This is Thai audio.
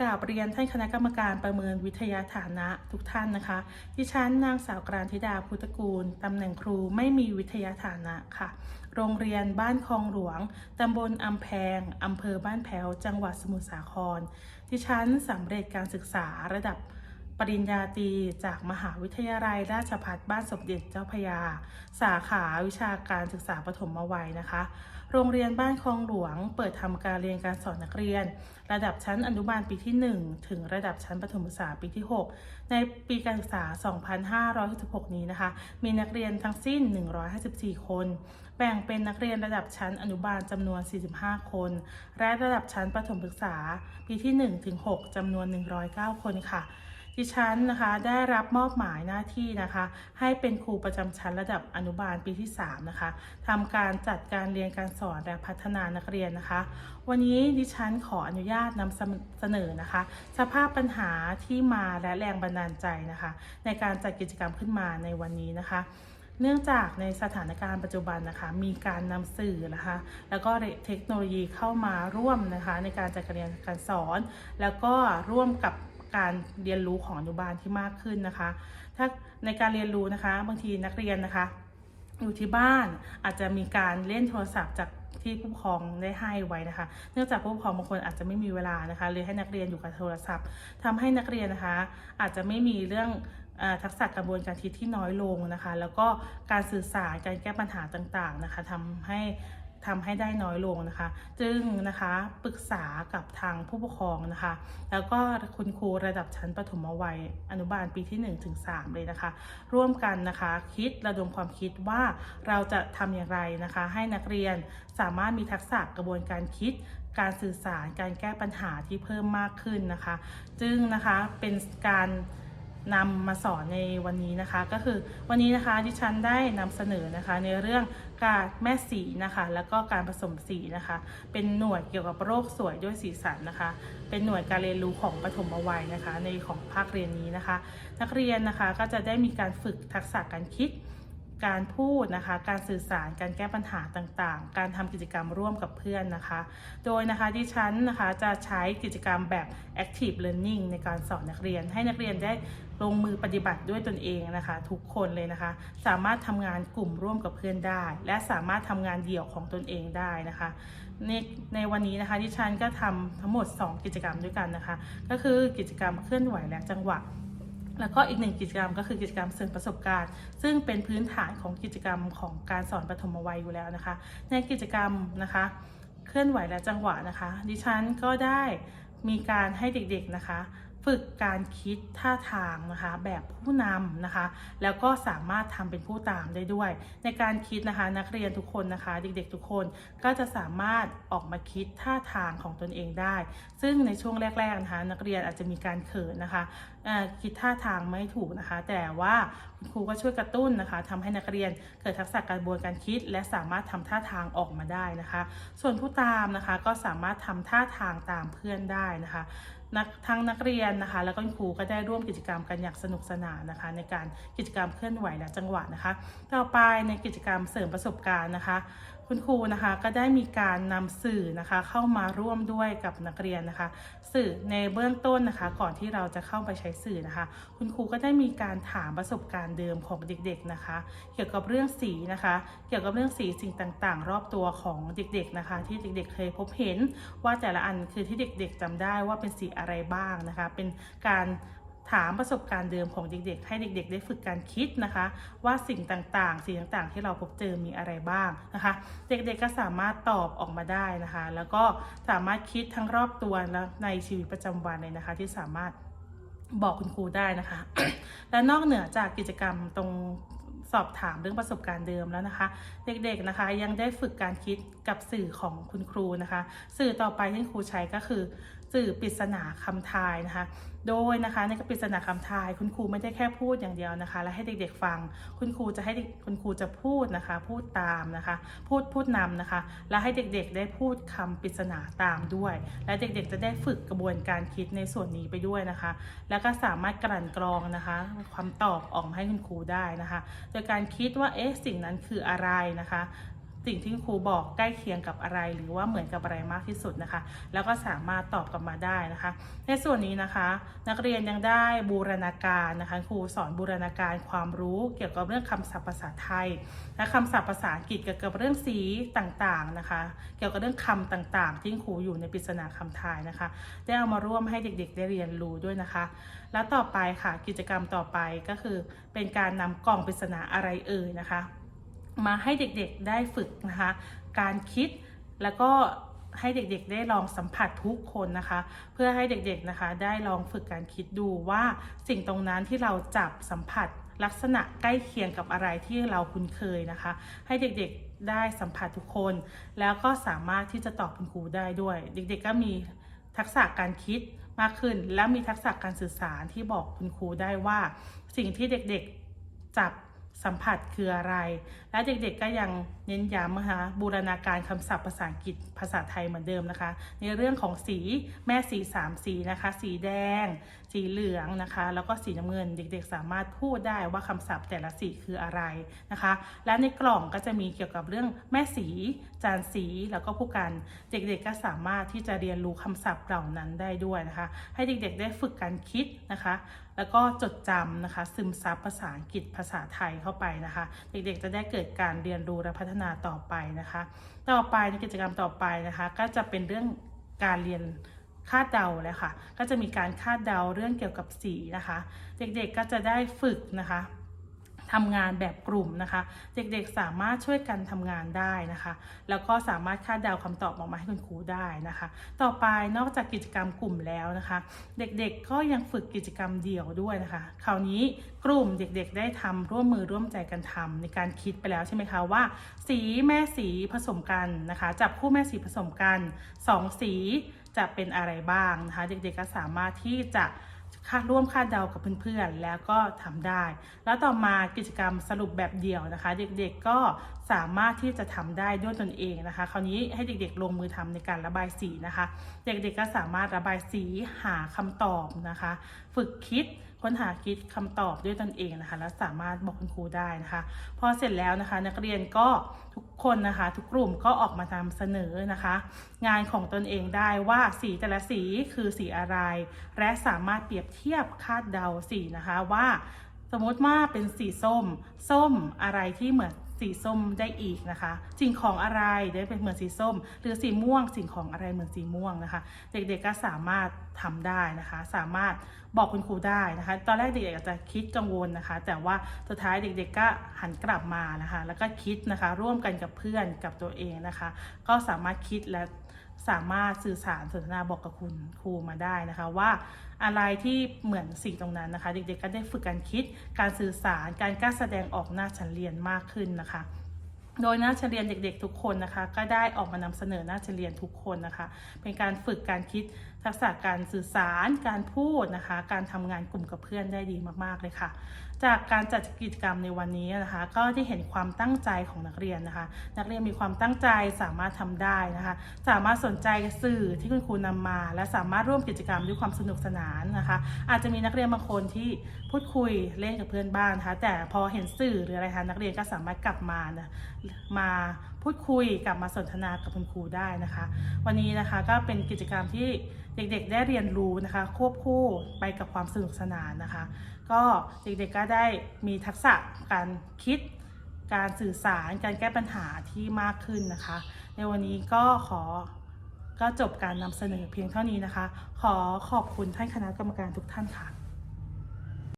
กราบเรียนท่านคณะกรรมการประเมินวิทยาฐานะทุกท่านนะคะ ดิฉันนางสาวกรานธิดาพุทธกูล ตำแหน่งครูไม่มีวิทยาฐานะค่ะ โรงเรียนบ้านคลองหลวง ตำบลอำแพง อำเภอบ้านแพ้ว จังหวัดสมุทรสาคร ดิฉันสำเร็จการศึกษาระดับ ปริญญาตรีจากมหาวิทยาลัยราชภัฏบ้านสมเด็จเจ้าพยา สาขาวิชาการศึกษาปฐมวัยนะคะ โรงเรียนบ้านคลองหลวง เปิดทำการเรียนการสอนนักเรียน ระดับชั้นอนุบาลปีที่ 1 ถึงระดับชั้นประถมศึกษาปีที่ 6 ในปีการศึกษา 2566 นี้นะคะ มีนักเรียนทั้งสิ้น 154 คน แบ่งเป็นนักเรียนระดับชั้นอนุบาลจำนวน 45 คน และระดับชั้นประถมศึกษาปีที่ 1 ถึง 6จำนวน 109 คนค่ะ ดิฉันนะคะได้รับมอบหมายหน้าที่นะคะ ให้เป็นครูประจำชั้นระดับอนุบาลปีที่ 3 นะคะทำการจัดการเรียนการสอนและพัฒนานักเรียนนะคะ วันนี้ดิฉันขออนุญาตนำเสนอนะคะ สภาพปัญหาที่มาและแรงบันดาลใจนะคะ ในการจัดกิจกรรมขึ้นมาในวันนี้นะคะเนื่องจากในสถานการณ์ปัจจุบันนะคะ มีการนำสื่อนะคะ แล้วก็เทคโนโลยีเข้ามาร่วมนะคะ ในการจัดการเรียนการสอน แล้วก็ร่วมกับ การเรียนรู้ของอนุบาลที่มากขึ้นนะคะ ถ้าในการเรียนรู้นะคะ บางทีนักเรียนนะคะ อยู่ที่บ้านอาจจะมีการเล่นโทรศัพท์จากที่ผู้ปกครองได้ให้ไว้นะคะ เนื่องจากผู้ปกครองบางคนอาจจะไม่มีเวลานะคะเลยให้นักเรียนอยู่กับโทรศัพท์ทำให้นักเรียนนะคะ อาจจะไม่มีเรื่องทักษะกระบวนการคิดที่น้อยลงนะคะ แล้วก็การสื่อสารการแก้ปัญหาต่างๆนะคะทำให้ ทำให้ได้น้อยลงนะคะ จึงนะคะปรึกษากับทางผู้ปกครองนะคะ แล้วก็คุณครูระดับชั้นประถมวัยอนุบาลปีที่1ถึงเลยนะคะ ร่วมกันนะคะคิดระดมความคิดว่าเราจะทำอย่างไรนะคะ ให้นักเรียนสามารถมีทักษะกระบวนการคิดการสื่อสารการแก้ปัญหาที่เพิ่มมากขึ้นนะคะ จึงนะคะเป็นการนำมาสอนในวันนี้นะคะ ก็คือวันนี้นะคะที่ฉันได้นำเสนอนะคะในเรื่อง การแม่สีนะคะ แล้วก็การผสมสีนะคะ เป็นหน่วยเกี่ยวกับโรคสวยด้วยสีสันนะคะ เป็นหน่วยการเรียนรู้ของปฐมวัยนะคะ ในของภาคเรียนนี้นะคะ นักเรียนนะคะก็จะได้มีการฝึกทักษะการคิด การพูดนะคะ การสื่อสาร การแก้ปัญหาต่างๆ การทำกิจกรรมร่วมกับเพื่อนนะคะ โดยนะคะดิฉันนะคะจะใช้กิจกรรมแบบ active learning ในการสอนนักเรียน ให้นักเรียนได้ลงมือปฏิบัติด้วยตนเองนะคะ ทุกคนเลยนะคะ สามารถทำงานกลุ่มร่วมกับเพื่อนได้ และสามารถทำงานเดี่ยวของตนเองได้นะคะ ในในวันนี้นะคะดิฉันก็ทำทั้งหมด 2 กิจกรรมด้วยกันนะคะ ก็คือกิจกรรมเคลื่อนไหวและจังหวะ แล้วก็อีกหนึ่งกิจกรรมก็คือกิจกรรมเสริมประสบการณ์ ซึ่งเป็นพื้นฐานของกิจกรรมของการสอนปฐมวัยอยู่แล้วนะคะ ในกิจกรรมนะคะ เคลื่อนไหวและจังหวะนะคะ ดิฉันก็ได้มีการให้เด็กๆนะคะ ฝึกการคิดท่าทางนะคะแบบผู้นำนะคะ แล้วก็สามารถทำเป็นผู้ตามได้ด้วย ในการคิดนะคะนักเรียนทุกคนนะคะ เด็กๆทุกคนก็จะสามารถออกมาคิดท่าทางของตนเองได้ ซึ่งในช่วงแรกๆนะคะนักเรียนอาจจะมีการเขินนะคะคิดท่าทางไม่ถูกนะคะ แต่ว่าคุณครูก็ช่วยกระตุ้นนะคะทำให้นักเรียนเกิดทักษะกระบวนการคิด และสามารถทำท่าทางออกมาได้นะคะ ส่วนผู้ตามนะคะก็สามารถทำท่าทางตามเพื่อนได้นะคะ นักทั้งนักเรียนนะคะ แล้วก็ครูก็ได้ร่วมกิจกรรมกันอย่างสนุกสนานนะคะ ในการกิจกรรมเคลื่อนไหวและจังหวะนะคะ ต่อไปในกิจกรรมเสริมประสบการณ์นะคะ คุณครูนะคะก็ได้มีการนำสื่อนะคะเข้ามาร่วมด้วยกับนักเรียนนะคะ สื่อในเบื้องต้นนะคะ ก่อนที่เราจะเข้าไปใช้สื่อนะคะ คุณครูก็ได้มีการถามประสบการณ์เดิมของเด็กๆนะคะ เกี่ยวกับเรื่องสีนะคะ เกี่ยวกับเรื่องสีสิ่งต่างๆ รอบตัวของเด็กๆนะคะ ที่เด็กๆ เคยพบเห็นว่าแต่ละอันคือที่เด็กๆจำได้ว่าเป็นสีอะไรบ้างนะคะ เป็นการ ถามประสบการณ์เดิมของเด็กๆ ให้เด็ก ๆ ได้ฝึกการคิดนะคะ ว่าสิ่งต่างๆ สิ่งต่างๆ ที่เราพบเจอมีอะไรบ้างนะคะ เด็กๆก็สามารถตอบออกมาได้นะคะ แล้วก็สามารถคิดทั้งรอบตัวและในชีวิตประจำวันเลยนะคะ ที่สามารถบอกคุณครูได้นะคะ และนอกเหนือจากกิจกรรมตรงสอบถามเรื่องประสบการณ์เดิมแล้วนะคะ เด็กๆนะคะยังได้ฝึกการคิดกับสื่อของคุณครูนะคะ สื่อต่อไปที่ครูใช้ก็คือ สื่อปริศนาคำทายนะคะ โดยนะคะในกปริศนาคำทาย คุณครูไม่ได้แค่พูดอย่างเดียวนะคะ และให้เด็กๆฟัง คุณครูจะให้คุณครูจะพูดนะคะ พูดตามนะคะ พูดพูดนำนะคะ และให้เด็กๆได้พูดคำปริศนาตามด้วย และเด็กๆจะได้ฝึกกระบวนการคิดในส่วนนี้ไปด้วยนะคะ แล้วก็สามารถกลั่นกรองนะคะความตอบออกมาให้คุณครูได้นะคะ โดยการคิดว่าเอ๊ะสิ่งนั้นคืออะไรนะคะ สิ่งที่ครูบอกใกล้เคียงกับอะไร หรือว่าเหมือนกับอะไรมากที่สุดนะคะ แล้วก็สามารถตอบกลับมาได้นะคะ ในส่วนนี้นะคะ นักเรียนยังได้บูรณาการนะคะ ครูสอนบูรณาการความรู้เกี่ยวกับเรื่องคำศัพท์ภาษาไทย และคำศัพท์ภาษาอังกฤษเกี่ยวกับเรื่องสีต่างๆนะคะ เกี่ยวกับเรื่องคำต่างๆ ที่ครูอยู่ในปริศนาคำทายนะคะ ได้เอามาร่วมให้เด็กๆ ได้เรียนรู้ด้วยนะคะ แล้วต่อไปค่ะกิจกรรมต่อไปก็คือ เป็นการนำกล่องปริศนาอะไรเอ่ยนะคะ มาให้เด็กๆได้ฝึกนะคะ การคิดแล้วก็ให้เด็กๆได้ลองสัมผัสทุกคนนะคะ เพื่อให้เด็กๆนะคะ ได้ลองฝึกการคิดดูว่าสิ่งตรงนั้นที่เราจับสัมผัสลักษณะใกล้เคียงกับอะไรที่เราคุ้นเคยนะคะ ให้เด็กๆได้สัมผัสทุกคน แล้วก็สามารถที่จะตอบคุณครูได้ด้วย เด็กๆก็มีทักษะการคิดมากขึ้น และมีทักษะการสื่อสารที่บอกคุณครูได้ว่า สิ่งที่เด็กๆจับ สัมผัสคืออะไร และเด็กๆก็ยังเน้นย้ำนะคะบูรณาการคำศัพท์ภาษาอังกฤษภาษาไทยเหมือนเดิมนะคะ ในเรื่องของสีแม่สีสามสีนะคะ สีแดง สีเหลืองนะคะ แล้วก็สีน้ำเงิน เด็กๆ สามารถพูดได้ว่าคำศัพท์แต่ละสีคืออะไรนะคะ และในกล่องก็จะมีเกี่ยวกับเรื่องแม่สี จานสีแล้วก็ผู้กัน เด็กๆก็สามารถที่จะเรียนรู้คำศัพท์เหล่านั้นได้ด้วยนะคะ ให้เด็กๆ ได้ฝึกการคิดนะคะ แล้วก็จดจำนะคะ ซึมซับภาษาอังกฤษภาษาไทยเข้าไปนะคะ เด็กๆจะได้เกิดการเรียนรู้และพัฒนาต่อไปนะคะ ต่อไปในกิจกรรมต่อไปนะคะ ก็จะเป็นเรื่องการเรียนคาดเดาเลยค่ะ ก็จะมีการคาดเดาเรื่องเกี่ยวกับสีนะคะ เด็กๆก็จะได้ฝึกนะคะ ทำงานแบบกลุ่มนะคะ เด็กๆสามารถช่วยกันทำงานได้นะคะ แล้วก็สามารถคาดเดาคำตอบออกมาให้คุณครูได้นะคะ ต่อไปนอกจากกิจกรรมกลุ่มแล้วนะคะ เด็กๆก็ยังฝึกกิจกรรมเดี่ยวด้วยนะคะ คราวนี้กลุ่มเด็กๆ ได้ทำร่วมมือร่วมใจกันทำในการคิดไปแล้วใช่ไหมคะว่า สีแม่สีผสมกันนะคะ จับคู่แม่สีผสมกันสองสีจะเป็นอะไรบ้างนะคะ เด็กๆก็สามารถที่จะ คาดร่วมคาดเดากับเพื่อนๆ แล้วก็ทำได้ แล้วต่อมากิจกรรมสรุปแบบเดี่ยวนะคะ เด็กๆก็สามารถที่จะทำได้ด้วยตนเองนะคะ คราวนี้ให้เด็กๆลงมือทำในการระบายสีนะคะ เด็กๆก็สามารถระบายสีหาคำตอบนะคะ ฝึกคิด ค้นหาคิดคำตอบด้วยตนเองนะคะ และสามารถบอกคุณครูได้นะคะ พอเสร็จแล้วนะคะ นักเรียนก็ทุกคนนะคะ ทุกกลุ่มก็ออกมานำเสนอนะคะ งานของตนเองได้ว่าสีแต่ละสีคือสีอะไร และสามารถเปรียบเทียบคาดเดาสีนะคะว่าสมมติว่าเป็นสีส้ม ส้มอะไรที่เหมือนสีส้มได้อีกนะคะ สิ่งของอะไรได้เป็นเหมือนสีส้ม หรือสีม่วงสิ่งของอะไรเหมือนสีม่วงนะคะ เด็กๆก็สามารถ ทำได้นะคะ สามารถบอกคุณครูได้นะคะ ตอนแรกเด็กๆอาจจะคิดกังวลนะคะ แต่ว่าสุดท้ายเด็กๆก็หันกลับมานะคะ แล้วก็คิดนะคะ ร่วมกันกับเพื่อนกับตัวเองนะคะ ก็สามารถคิดและสามารถสื่อสารสนทนาบอกกับคุณครูมาได้นะคะ ว่าอะไรที่เหมือนสิ่งตรงนั้นนะคะ เด็กๆก็ได้ฝึกการคิดการสื่อสารการกล้าแสดงออกหน้าชั้นเรียนมากขึ้นนะคะ โดยนักเรียนเด็ก ๆ ทุกคนนะคะ ก็ได้ออกมานำเสนอนักเรียนทุกคนนะคะ เป็นการฝึกการคิดทักษะการสื่อสาร การพูดนะคะ การทำงานกลุ่มกับเพื่อนได้ดีมากๆเลยค่ะ จากการจัดกิจกรรมในวันนี้นะคะ ก็ได้เห็นความตั้งใจของนักเรียนนะคะ นักเรียนมีความตั้งใจสามารถทำได้นะคะ สามารถสนใจสื่อที่คุณครูนำมา และสามารถร่วมกิจกรรมด้วยความสนุกสนานนะคะ อาจจะมีนักเรียนบางคนที่พูดคุยเล่นกับเพื่อนบ้านนะคะแต่พอเห็นสื่อหรืออะไรคะนักเรียนก็สามารถกลับมานะมาพูดคุยกลับมาสนทนากับคุณครูได้นะคะ วันนี้นะคะก็เป็นกิจกรรมที่ เด็กๆได้เรียนรู้นะคะ ควบคู่ไปกับความสนุกสนานนะคะ ก็เด็กๆก็ได้มีทักษะการคิด การสื่อสารการแก้ปัญหาที่มากขึ้นนะคะ ในวันนี้ก็ขอก็จบการนำเสนอเพียงเท่านี้นะคะ ขอขอบคุณท่านคณะกรรมการทุกท่านค่ะ